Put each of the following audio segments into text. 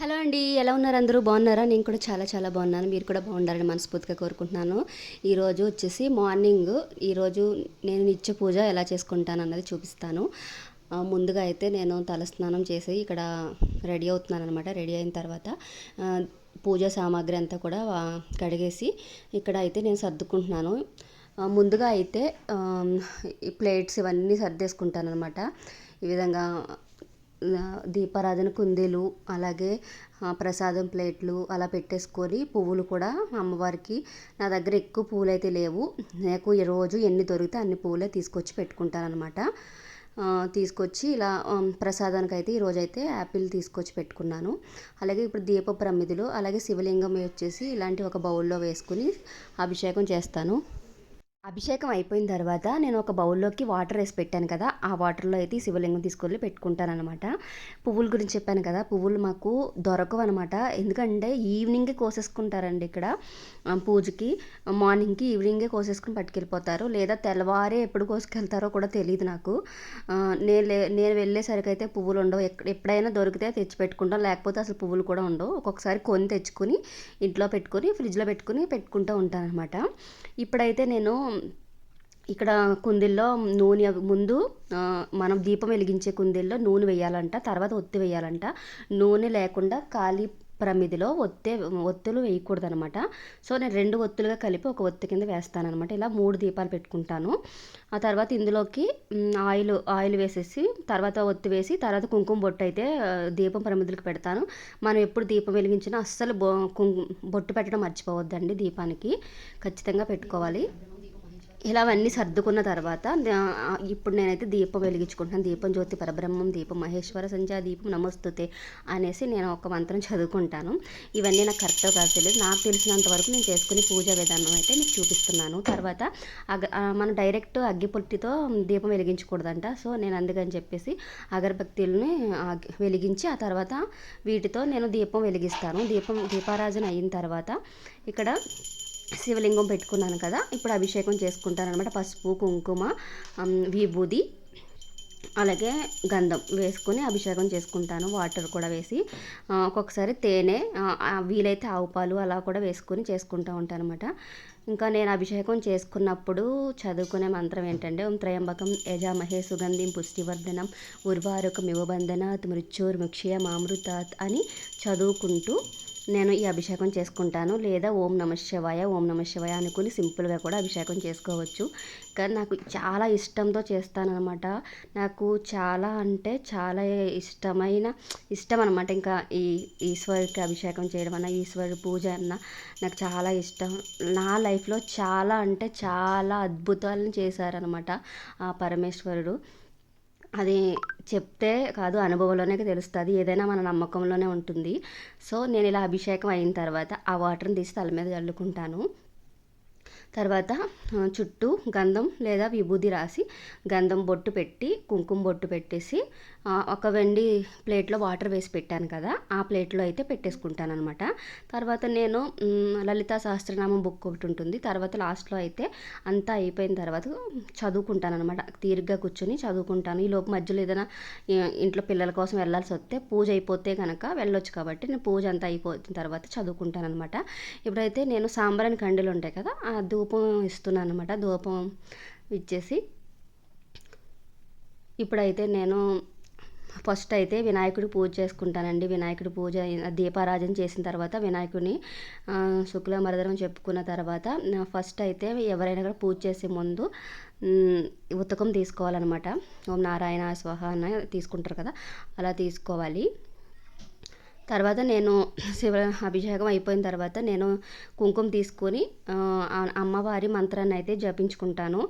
Hello అండి ఎలా ఉన్నారు అందరూ? బాగున్నారా? నేను కూడా చాలా చాలా బాగున్నాను. మీరు కూడా బాగుండాలని మనస్ఫూర్తిగా కోరుకుంటున్నాను. ఈరోజు వచ్చేసి మార్నింగ్ ఈరోజు నేను నిత్య పూజ ఎలా చేసుకుంటాను అన్నది చూపిస్తాను. ముందుగా అయితే నేను తలస్నానం చేసి ఇక్కడ రెడీ అవుతున్నాను అనమాట రెడీ అయిన తర్వాత పూజా సామాగ్రి అంతా కూడా కడిగేసి ఇక్కడ అయితే నేను సర్దుకుంటున్నాను. ముందుగా అయితే ఈ ప్లేట్స్ ఇవన్నీ సర్దేసుకుంటాను అనమాట ఈ విధంగా దీపారాధన కుందేలు అలాగే ప్రసాదం ప్లేట్లు అలా పెట్టేసుకొని పువ్వులు కూడా అమ్మవారికి నా దగ్గర ఎక్కువ పువ్వులు అయితే లేవు. నాకు ఈ రోజు ఎన్ని దొరికితే అన్ని పువ్వులే తీసుకొచ్చి పెట్టుకుంటానమాట తీసుకొచ్చి ఇలా ప్రసాదానికి అయితే ఈరోజు అయితే యాపిల్ తీసుకొచ్చి పెట్టుకున్నాను. అలాగే ఇప్పుడు దీప ప్రమిదులు అలాగే శివలింగం వచ్చేసి ఇలాంటి ఒక బౌల్లో వేసుకుని అభిషేకం చేస్తాను. అభిషేకం అయిపోయిన తర్వాత నేను ఒక బౌల్లోకి వాటర్ వేసి పెట్టాను కదా ఆ వాటర్లో అయితే శివలింగం తీసుకొని పెట్టుకుంటానమాట పువ్వుల గురించి చెప్పాను కదా పువ్వులు మాకు దొరకవు అనమాట ఎందుకంటే ఈవినింగే కోసేసుకుంటారండి ఇక్కడ పూజకి. మార్నింగ్కి ఈవినింగే కోసేసుకుని పట్టుకెళ్ళిపోతారు. లేదా తెల్లవారే ఎప్పుడు కోసుకెళ్తారో కూడా తెలియదు నాకు. నేను లే నేను వెళ్ళేసరికి అయితే పువ్వులు ఉండవు. ఎక్కడ ఎప్పుడైనా దొరికితే తెచ్చి పెట్టుకుంటాం లేకపోతే అసలు పువ్వులు కూడా ఉండవు. ఒక్కొక్కసారి కొని తెచ్చుకొని ఇంట్లో పెట్టుకొని ఫ్రిడ్జ్లో పెట్టుకొని పెట్టుకుంటూ ఉంటాను అనమాట ఇప్పుడైతే నేను ఇక్కడ కుందిల్లో నూనె ముందు మనం దీపం వెలిగించే కుందిల్లో నూనె వేయాలంట తర్వాత ఒత్తి వేయాలంట. నూనె లేకుండా ఖాళీ ప్రమిదిలో ఒత్తే ఒత్తులు వేయకూడదు అనమాట సో నేను రెండు ఒత్తులుగా కలిపి ఒక ఒత్తి కింద వేస్తాను అనమాట ఇలా మూడు దీపాలు పెట్టుకుంటాను. ఆ తర్వాత ఇందులోకి ఆయిల్ ఆయిల్ వేసేసి తర్వాత ఒత్తి వేసి తర్వాత కుంకుమ బొట్టు అయితే దీపం ప్రమిదులకు పెడతాను. మనం ఎప్పుడు దీపం వెలిగించినా అస్సలు బొ కుంకుమ బొట్టు పెట్టడం మర్చిపోవద్దండి దీపానికి. ఖచ్చితంగా పెట్టుకోవాలి. ఇలా అవన్నీ సర్దుకున్న తర్వాత ఇప్పుడు నేనైతే దీపం వెలిగించుకుంటాను దీపం జ్యోతి పరబ్రహ్మం దీపం మహేశ్వర సంధ్యా దీపం నమస్తుతే అనేసి నేను ఒక మంత్రం చదువుకుంటాను. ఇవన్నీ నాకు కరెక్ట్గా కాదు తెలియదు. నాకు తెలిసినంత వరకు నేను చేసుకునే పూజా విధానం అయితే మీకు చూపిస్తున్నాను. తర్వాత అగ మనం డైరెక్ట్ అగ్గిపొట్టితో దీపం వెలిగించకూడదంట. సో నేను అందుకని చెప్పేసి అగరబత్తీలని వెలిగించి ఆ తర్వాత వీటితో నేను దీపం వెలిగిస్తాను. దీపం దీపారాజన అయిన తర్వాత ఇక్కడ శివలింగం పెట్టుకున్నాను కదా ఇప్పుడు అభిషేకం చేసుకుంటాను అనమాట పసుపు కుంకుమ విభూది అలాగే గంధం వేసుకొని అభిషేకం చేసుకుంటాను. వాటర్ కూడా వేసి ఒక్కొక్కసారి తేనె వీలైతే ఆవు పాలు అలా కూడా వేసుకొని చేసుకుంటూ ఉంటాను అనమాట ఇంకా నేను అభిషేకం చేసుకున్నప్పుడు చదువుకునే మంత్రం ఏంటంటే ఓం త్రయంబకం యజామహే సుగంధిం పుష్టివర్ధనం ఉర్వారకం యువబంధనాత్ మృత్యోర్ముక్షయ మామృతాత్ అని చదువుకుంటూ నేను ఈ అభిషేకం చేసుకుంటాను. లేదా ఓం నమ శివాయ ఓం నమ శివాయ అనుకుని సింపుల్గా కూడా అభిషేకం చేసుకోవచ్చు. కానీ నాకు చాలా ఇష్టంతో చేస్తానన్నమాట. నాకు చాలా అంటే చాలా ఇష్టమైన ఇష్టం అనమాట ఇంకా ఈ ఈశ్వరుడికి అభిషేకం చేయడం అన్న ఈశ్వరుడి పూజ అన్న నాకు చాలా ఇష్టం. నా లైఫ్లో చాలా అంటే చాలా అద్భుతాలను చేశారనమాట ఆ పరమేశ్వరుడు. అది చెప్తే కాదు అనుభవంలోనే తెలుస్తుంది ఏదైనా మన నమ్మకంలోనే ఉంటుంది. సో నేను ఇలా అభిషేకం అయిన తర్వాత ఆ వాటర్ని తీసి తల మీద చల్లుకుంటాను. తర్వాత చుట్టూ గంధం లేదా విభూది రాసి గంధం బొట్టు పెట్టి కుంకుమ బొట్టు పెట్టేసి ఒక వెండి ప్లేట్లో వాటర్ వేసి పెట్టాను కదా ఆ ప్లేట్లో అయితే పెట్టేసుకుంటాను అనమాట తర్వాత నేను లలితా సహస్రనామం బుక్ ఒకటి ఉంటుంది. తర్వాత లాస్ట్లో అయితే అంతా అయిపోయిన తర్వాత చదువుకుంటాను అనమాట తీరిగ్గా కూర్చొని చదువుకుంటాను. ఈ లోపు మధ్యలో ఏదైనా ఇంట్లో పిల్లల కోసం వెళ్ళాల్సి వస్తే పూజ అయిపోతే కనుక వెళ్ళొచ్చు కాబట్టి నేను పూజ అంతా అయిపోయిన తర్వాత చదువుకుంటాను అనమాట ఇప్పుడైతే నేను సాంబ్రాని కండీలు ఉంటాయి కదా ఆ ధూపం ఇస్తున్నాను అనమాట ధూపం ఇచ్చేసి ఇప్పుడైతే నేను ఫస్ట్ అయితే వినాయకుడి పూజ చేసుకుంటానండి. వినాయకుడి పూజ అయిన- చేసిన తర్వాత వినాయకుడిని ఆ, శుక్లమరదరం చెప్పుకున్న తర్వాత ఫస్ట్ అయితే ఎవరైనా కూడా పూజ చేసే ముందు ఉతకం తీసుకోవాలన్నమాట. ఓం నారాయణ స్వహ అని తీసుకుంటారు కదా అలా తీసుకోవాలి. తర్వాత నేను శివ అభిషేకం అయిపోయిన తర్వాత నేను కుంకుమ తీసుకొని అమ్మవారి మంత్రాన్ని అయితే జపించుకుంటాను.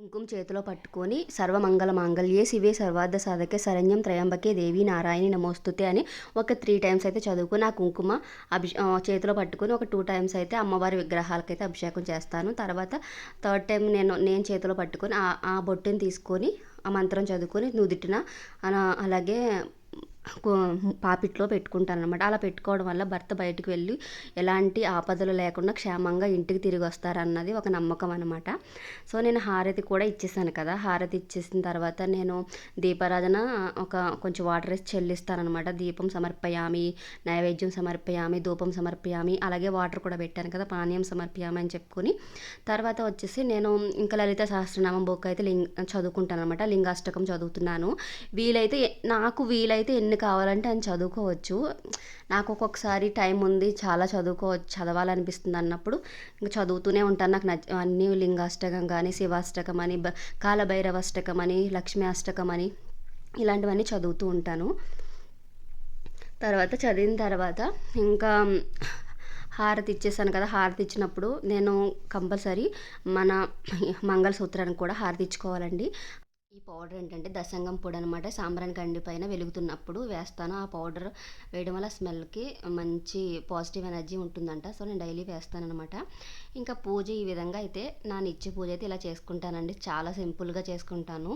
కుంకుమ చేతిలో పట్టుకొని సర్వమంగళ మాంగళ్యే శివే సర్వార్థ సాధకే శరణ్యం త్రయంబకే దేవి నారాయణి నమోస్తుతే అని ఒక త్రీ టైమ్స్ అయితే చదువుకుని ఆ కుంకుమ అభి చేతిలో పట్టుకొని ఒక టూ టైమ్స్ అయితే అమ్మవారి విగ్రహాలకైతే అభిషేకం చేస్తాను. తర్వాత థర్డ్ టైం నేను నేను చేతిలో పట్టుకొని ఆ బొట్టుని తీసుకొని ఆ మంత్రం చదువుకొని నుదుటిన అలాగే పాపిట్లో పెట్టుకుంటాను అనమాట అలా పెట్టుకోవడం వల్ల భర్త బయటకు వెళ్ళి ఎలాంటి ఆపదలు లేకుండా క్షేమంగా ఇంటికి తిరిగి వస్తారన్నది ఒక నమ్మకం అనమాట సో నేను హారతి కూడా ఇచ్చేసాను కదా. హారతి ఇచ్చేసిన తర్వాత నేను దీపారాధన ఒక కొంచెం వాటర్ వేసి చెల్లిస్తానమాట దీపం సమర్పయామి నైవేద్యం సమర్పయామి ధూపం సమర్పయామి అలాగే వాటర్ కూడా పెట్టాను కదా పానీయం సమర్పయామి అని చెప్పుకొని. తర్వాత వచ్చేసి నేను ఇంకా లలిత సహస్రనామం బుక్ అయితే లింగ్ చదువుకుంటాను అనమాట లింగాష్టకం చదువుతున్నాను. వీలైతే నాకు వీలైతే ఎన్ని కావాలంటే అని చదువుకోవచ్చు. నాకు ఒక్కొక్కసారి టైం ఉంది చాలా చదువుకోవచ్చు చదవాలనిపిస్తుంది అన్నప్పుడు ఇంకా చదువుతూనే ఉంటాను. నాకు నచ్చ అన్ని లింగాష్టకం కానీ శివాష్టకం అని కాలభైరవాష్టకం అని లక్ష్మీ అష్టకం అని ఇలాంటివన్నీ చదువుతూ ఉంటాను. తర్వాత చదివిన తర్వాత ఇంకా హారతి ఇచ్చేసాను కదా హారతి ఇచ్చినప్పుడు నేను కంపల్సరీ మన మంగళసూత్రానికి కూడా హారతి ఇచ్చుకోవాలండి. ఈ పౌడర్ ఏంటంటే దశంగం పొడి అనమాట సాంబ్రాణి కండి పైన వెలుగుతున్నప్పుడు వేస్తాను. ఆ పౌడర్ వేయడం వల్ల స్మెల్కి మంచి పాజిటివ్ ఎనర్జీ ఉంటుందంట. సో నేను డైలీ వేస్తాను అనమాట ఇంకా పూజ ఈ విధంగా అయితే నా నిత్య పూజ అయితే ఇలా చేసుకుంటానండి. చాలా సింపుల్గా చేసుకుంటాను.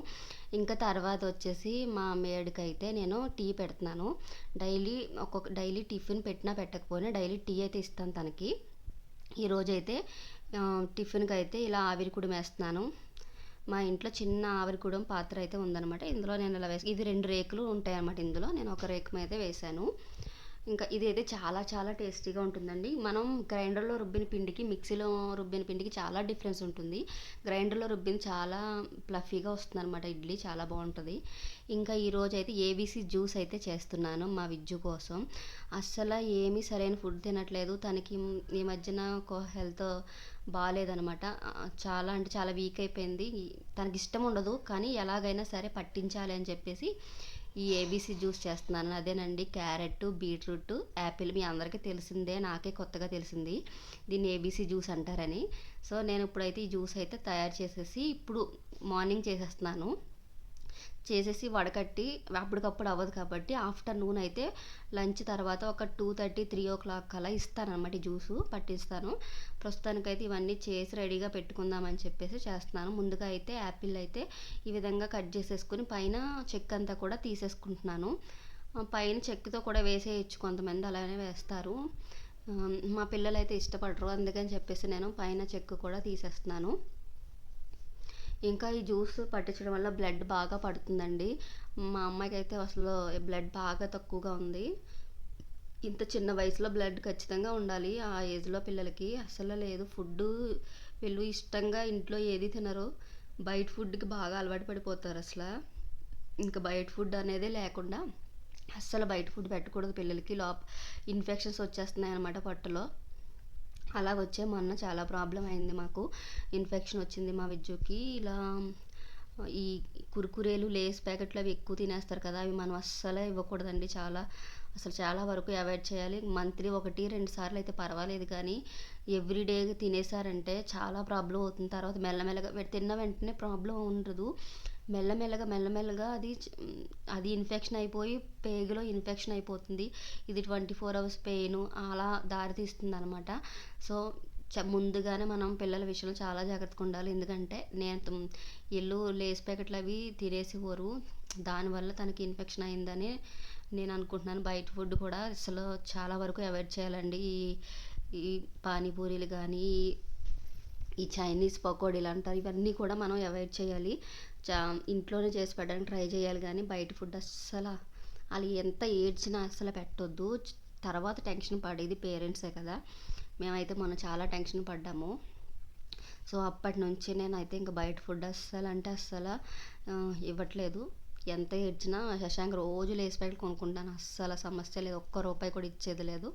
ఇంకా తర్వాత వచ్చేసి మా మేడ్కి అయితే నేను టీ పెడుతున్నాను. డైలీ ఒక్కొక్క డైలీ టిఫిన్ పెట్టినా పెట్టకపోయినా డైలీ టీ అయితే ఇస్తాను తనకి. ఈరోజైతే టిఫిన్కి అయితే ఇలా ఆవిరి కూడా వేస్తున్నాను మా ఇంట్లో చిన్న ఆవిరికూడం పాత్ర అయితే ఉందన్నమాట. ఇందులో నేను ఇలా వేసి ఇది రెండు రేకులు ఉంటాయి అన్నమాట ఇందులో. నేను ఒక రేకు మీద వేసాను ఇంకా ఇది అయితే చాలా చాలా టేస్టీగా ఉంటుందండి. మనం గ్రైండర్లో రుబ్బిన పిండికి మిక్సీలో రుబ్బిన పిండికి చాలా డిఫరెన్స్ ఉంటుంది. గ్రైండర్లో రుబ్బిన చాలా ప్లఫీగా వస్తుంది అనమాట ఇడ్లీ చాలా బాగుంటుంది. ఇంకా ఈరోజు అయితే ఏబీసీ జ్యూస్ అయితే చేస్తున్నాను మా విజ్జు కోసం. అస్సలు ఏమీ సరైన ఫుడ్ తినట్లేదు. తనకి ఈ మధ్యన హెల్త్ బాగాలేదనమాట చాలా అంటే చాలా వీక్ అయిపోయింది. తనకి ఇష్టం ఉండదు. కానీ ఎలాగైనా సరే పట్టించాలి అని చెప్పేసి ఈ ఏబీసీ జ్యూస్ చేస్తున్నాను. అదేనండి క్యారెట్ బీట్రూట్ యాపిల్ మీ అందరికీ తెలిసిందే నాకే కొత్తగా తెలిసింది. దీన్ని ఏబీసీ జ్యూస్ అంటారని. సో నేను ఇప్పుడైతే ఈ జ్యూస్ అయితే తయారు చేసేసి ఇప్పుడు మార్నింగ్ చేసేస్తున్నాను. చేసేసి వడకట్టి అప్పటికప్పుడు అవ్వదు కాబట్టి ఆఫ్టర్నూన్ అయితే లంచ్ తర్వాత ఒక two thirty three o'clock అలా ఇస్తానమాట ఈ జ్యూసు పట్టిస్తాను. ప్రస్తుతానికైతే ఇవన్నీ చేసి రెడీగా పెట్టుకుందామని చెప్పేసి చేస్తున్నాను. ముందుగా అయితే యాపిల్ అయితే ఈ విధంగా కట్ చేసేసుకుని పైన చెక్ అంతా కూడా తీసేసుకుంటున్నాను. పైన చెక్కుతో కూడా వేసేయచ్చు కొంతమంది అలానే వేస్తారు. మా పిల్లలు అయితే ఇష్టపడరు అందుకని చెప్పేసి నేను పైన చెక్కు కూడా తీసేస్తున్నాను. ఇంకా ఈ జ్యూస్ పట్టించడం వల్ల బ్లడ్ బాగా పడుతుందండి. మా అమ్మాయికి అయితే అసలు బ్లడ్ బాగా తక్కువగా ఉంది. ఇంత చిన్న వయసులో బ్లడ్ ఖచ్చితంగా ఉండాలి. ఆ ఏజ్లో పిల్లలకి అసలు లేదు. ఫుడ్ వీళ్ళు ఇష్టంగా ఇంట్లో ఏది తినరు. బయట ఫుడ్కి బాగా అలవాటు పడిపోతారు అసలు. ఇంకా బయట ఫుడ్ అనేది లేకుండా అస్సలు బయట ఫుడ్ పెట్టకూడదు పిల్లలకి. లోప ఇన్ఫెక్షన్స్ వచ్చేస్తున్నాయి అనమాట పొట్టలో. అలా వచ్చే మొన్న చాలా ప్రాబ్లం అయింది మాకు. ఇన్ఫెక్షన్ వచ్చింది మా విజ్జుకి ఇలా ఈ కురుకురేలు లేస్ ప్యాకెట్లు అవి ఎక్కువ తినేస్తారు కదా అవి మనం అస్సలే ఇవ్వకూడదండి చాలా. అసలు చాలా వరకు అవాయిడ్ చేయాలి. మంత్లీ ఒకటి రెండు సార్లు అయితే పర్వాలేదు కానీ ఎవ్రీడే తినేసారంటే చాలా ప్రాబ్లం అవుతుంది. తర్వాత మెల్లమెల్లగా తిన్న వెంటనే ప్రాబ్లం ఉండదు. మెల్లమెల్లగా మెల్లమెల్లగా అది అది ఇన్ఫెక్షన్ అయిపోయి పేగులో ఇన్ఫెక్షన్ అయిపోతుంది. ఇది ట్వంటీ ఫోర్ అవర్స్ పెయిన్ అలా దారితీస్తుంది అనమాట సో ముందుగానే మనం పిల్లల విషయంలో చాలా జాగ్రత్తగా ఉండాలి. ఎందుకంటే నేను ఎల్లు లేస్ ప్యాకెట్లు అవి తినేసేవారు దానివల్ల తనకి ఇన్ఫెక్షన్ అయిందని నేను అనుకుంటున్నాను. బయట ఫుడ్ కూడా అసలు చాలా వరకు అవాయిడ్ చేయాలండి. ఈ ఈ పానీపూరీలు కానీ ఈ చైనీస్ పకోడీలు అంటారు. ఇవన్నీ కూడా మనం అవాయిడ్ చేయాలి. చా ఇంట్లోనే చేసి పెట్టడానికి ట్రై చేయాలి కానీ బయట ఫుడ్ అస్సలు వాళ్ళు ఎంత ఏడ్చినా అస్సలు పెట్టొద్దు. తర్వాత టెన్షన్ పడేది పేరెంట్సే కదా. మేమైతే మొన్న చాలా టెన్షన్ పడ్డాము. సో అప్పటి నుంచి నేనైతే ఇంకా బయట ఫుడ్ అస్సలు అంటే అస్సలు ఇవ్వట్లేదు. ఎంత ఏడ్చినా శశాంక్ రోజు లేసి ప్యాకెట్ కొనుక్కుంటాను. అస్సలు సమస్య లేదు. ఒక్క రూపాయి కూడా ఇచ్చేది లేదు.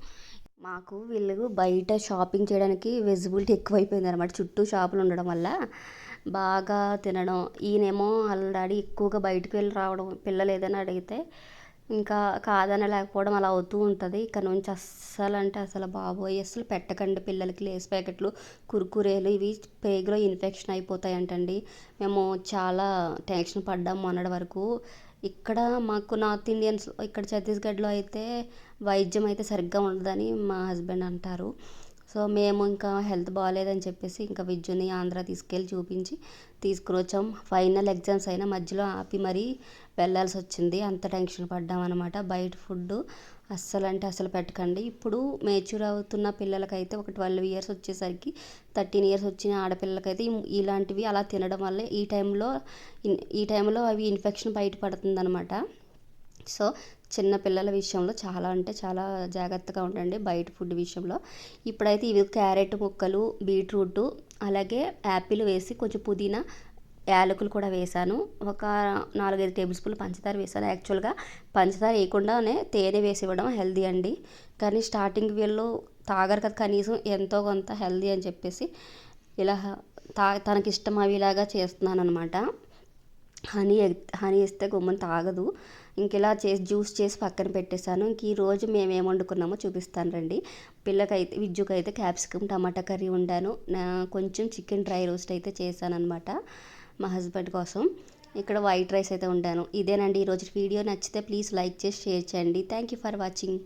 మాకు వీళ్ళు బయట షాపింగ్ చేయడానికి విజిబిలిటీ ఎక్కువైపోయింది అనమాట చుట్టూ షాపులు ఉండడం వల్ల. బాగా తినడం. ఈయనేమో వాళ్ళ డాడీ ఎక్కువగా బయటకు వెళ్ళి రావడం. పిల్లలు ఏదైనా అడిగితే ఇంకా కాదనలేకపోవడం అలా అవుతూ ఉంటుంది. ఇక్కడ నుంచి అస్సలు అంటే అసలు బాబోయ్ అసలు పెట్టకండి పిల్లలకి లేస్ ప్యాకెట్లు కుర్కురేలు. ఇవి పేగులో ఇన్ఫెక్షన్ అయిపోతాయంటండి. మేము చాలా టెన్షన్ పడ్డాం మొన్నటి వరకు. ఇక్కడ మాకు నార్త్ ఇండియన్స్ ఇక్కడ ఛత్తీస్గఢ్లో అయితే వైద్యం అయితే సరిగ్గా ఉండదని మా హస్బెండ్ అంటారు. సో మేము ఇంకా హెల్త్ బాగాలేదని చెప్పేసి ఇంకా విద్యుని ఆంధ్ర తీసుకెళ్ళి చూపించి తీసుకురొచ్చాం ఫైనల్ ఎగ్జామ్స్ అయినా మధ్యలో ఆపి మరీ వెళ్ళాల్సి వచ్చింది. అంత టెన్షన్ పడ్డాం అనమాట బయట ఫుడ్ అస్సలు అంటే అసలు పెట్టకండి. ఇప్పుడు మేచ్యూర్ అవుతున్న పిల్లలకైతే ఒక ట్వెల్వ్ ఇయర్స్ వచ్చేసరికి థర్టీన్ ఇయర్స్ వచ్చిన ఆడపిల్లలకైతే ఇలాంటివి అలా తినడం వల్ల ఈ టైంలో ఈ టైంలో అవి ఇన్ఫెక్షన్ బయటపడుతుంది అనమాట సో చిన్న పిల్లల విషయంలో చాలా అంటే చాలా జాగ్రత్తగా ఉండండి బయట ఫుడ్ విషయంలో. ఇప్పుడైతే ఇవి క్యారెట్ ముక్కలు బీట్రూట్ అలాగే యాపిల్ వేసి కొంచెం పుదీనా యాలకులు కూడా వేసాను. ఒక నాలుగైదు టేబుల్ స్పూన్ పంచదార వేసాను. యాక్చువల్గా పంచదార వేయకుండానే తేనె వేసి ఇవ్వడం హెల్దీ అండి. కానీ స్టార్టింగ్ వీళ్ళు తాగరు కదా కనీసం ఎంతో కొంత హెల్దీ అని చెప్పేసి ఇలా తా తనకిష్టం అవిలాగా చేస్తున్నాను అనమాట హనీ హనీ ఇస్తే గుమ్మని తాగదు. ఇంక ఇలా చేసి జ్యూస్ చేసి పక్కన పెట్టేశాను. ఇంక ఈరోజు మేము ఏం వండుకున్నామో చూపిస్తాను రండి. పిల్లకైతే విజ్జుకైతే క్యాప్సికమ్ టమాటా కర్రీ వండాను. నా కొంచెం చికెన్ డ్రై రోస్ట్ అయితే చేశాను అనమాట మా హస్బెండ్ కోసం. ఇక్కడ వైట్ రైస్ అయితే వండాను. ఇదేనండి ఈరోజు వీడియో. నచ్చితే ప్లీజ్ లైక్ చేసి షేర్ చేయండి. Thank you for watching.